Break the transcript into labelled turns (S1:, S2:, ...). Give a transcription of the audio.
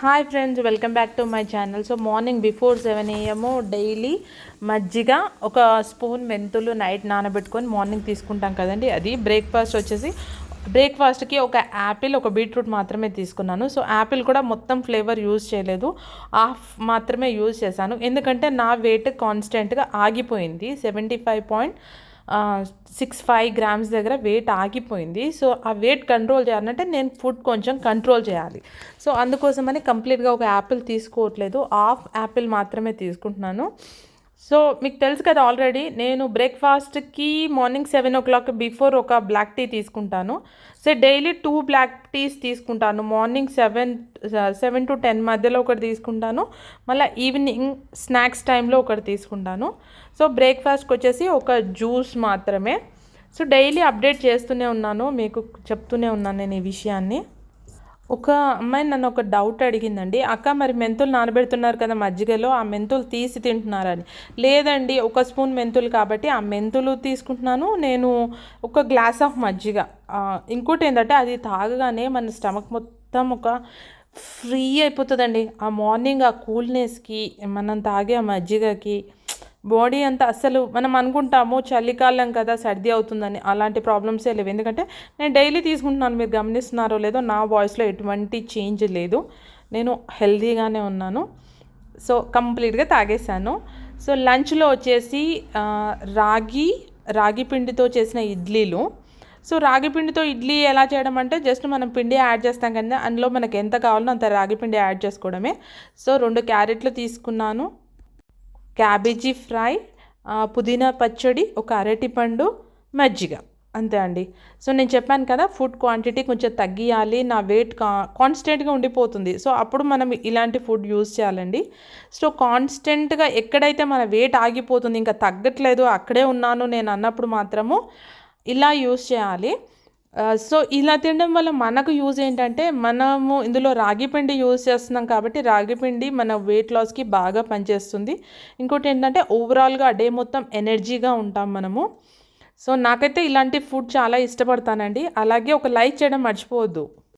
S1: Hi friends welcome back to my channel so morning before seven AM daily మజ్జిగ ఒక spoon మెంతులు night నానబెట్టుకొని morning తీసుకుంటాం కదండి. అది బ్రేక్ఫాస్ట్ వచ్చేసి బ్రేక్ఫాస్ట్కి ఒక యాపిల్ ఒక బీట్రూట్ మాత్రమే తీసుకున్నాను. సో యాపిల్ కూడా మొత్తం ఫ్లేవర్ యూజ్ చేయలేదు. హాఫ్ మాత్రమే యూజ్ చేశాను. ఎందుకంటే నా వెయిట్ కాన్స్టెంట్గా ఆగిపోయింది. Seventy five point six five grams దగ్గర వెయిట్ ఆగిపోయింది. సో ఆ వెయిట్ కంట్రోల్ చేయాలంటే నేను ఫుడ్ కొంచెం కంట్రోల్ చేయాలి. సో అందుకోసమని కంప్లీట్గా ఒక యాపిల్ తీసుకోవట్లేదు. హాఫ్ యాపిల్ మాత్రమే తీసుకుంటున్నాను. సో మీకు తెలుసు కదా ఆల్రెడీ నేను బ్రేక్ఫాస్ట్కి morning seven o'clock before ఒక బ్లాక్ టీ తీసుకుంటాను. So daily two black teas తీసుకుంటాను. Morning seven seven to ten మధ్యలో ఒకటి తీసుకుంటాను. మళ్ళీ ఈవినింగ్ స్నాక్స్ టైంలో ఒకటి తీసుకుంటాను. సో బ్రేక్ఫాస్ట్కి వచ్చేసి ఒక జ్యూస్ మాత్రమే. సో డైలీ అప్డేట్ చేస్తూనే ఉన్నాను. మీకు చెప్తూనే ఉన్నాను నేను ఈ విషయాన్ని. ఒక అమ్మాయి నన్ను ఒక డౌట్ అడిగిందండి. అక్క మరి మెంతులు నానబెడుతున్నారు కదా మజ్జిగలో ఆ మెంతులు తీసి తింటున్నారని. లేదండి ఒక స్పూన్ మెంతులు కాబట్టి ఆ మెంతులు తీసుకుంటున్నాను. నేను ఒక గ్లాస్ ఆఫ్ మజ్జిగ. ఇంకోటి ఏంటంటే అది తాగగానే మన స్టమక్ మొత్తం ఒక ఫ్రీ అయిపోతుందండి. ఆ మార్నింగ్ ఆ కూల్నెస్కి మనం తాగే ఆ మజ్జిగకి బాడీ అంతా అస్సలు మనం అనుకుంటాము చలికాలం కదా సర్ది అవుతుందని అలాంటి ప్రాబ్లమ్సే లేవు. ఎందుకంటే నేను డైలీ తీసుకుంటున్నాను మీరు గమనిస్తున్నారో లేదో నా వాయిస్లో ఎటువంటి చేంజ్ లేదు. నేను హెల్తీగానే ఉన్నాను. సో కంప్లీట్గా తాగేశాను. సో లంచ్లో వచ్చేసి రాగి రాగి పిండితో చేసిన ఇడ్లీలు. సో రాగి పిండితో ఇడ్లీ ఎలా చేయడం అంటే జస్ట్ మనం పిండి యాడ్ చేస్తాం కదా అందులో మనకు ఎంత కావాలో అంత రాగి పిండి యాడ్ చేసుకోవడమే. సో రెండు క్యారెట్లు తీసుకున్నాను. క్యాబేజీ ఫ్రై పుదీనా పచ్చడి ఒక అరటిపండు మజ్జిగ. అంతే అండి. సో నేను చెప్పాను కదా ఫుడ్ క్వాంటిటీ కొంచెం తగ్గియాలి నా వెయిట్ కా కాన్స్టెంట్గా ఉండిపోతుంది. సో అప్పుడు మనం ఇలాంటి ఫుడ్ యూజ్ చేయాలండి. సో కాన్స్టెంట్గా ఎక్కడైతే మన వెయిట్ ఆగిపోతుంది ఇంకా తగ్గట్లేదు అక్కడే ఉన్నాను నేను అన్నప్పుడు మాత్రము ఇలా యూజ్ చేయాలి. సో ఇలా తినడం వల్ల మనకు యూజ్ ఏంటంటే మనము ఇందులో రాగి పిండి యూజ్ చేస్తున్నాం కాబట్టి రాగి పిండి మన వెయిట్ లాస్కి బాగా పనిచేస్తుంది. ఇంకోటి ఏంటంటే ఓవరాల్గా డే మొత్తం ఎనర్జీగా ఉంటాం మనము. సో నాకైతే ఇలాంటి ఫుడ్ చాలా ఇష్టపడతానండి. అలాగే ఒక లైక్ చేయడం మర్చిపోవద్దు.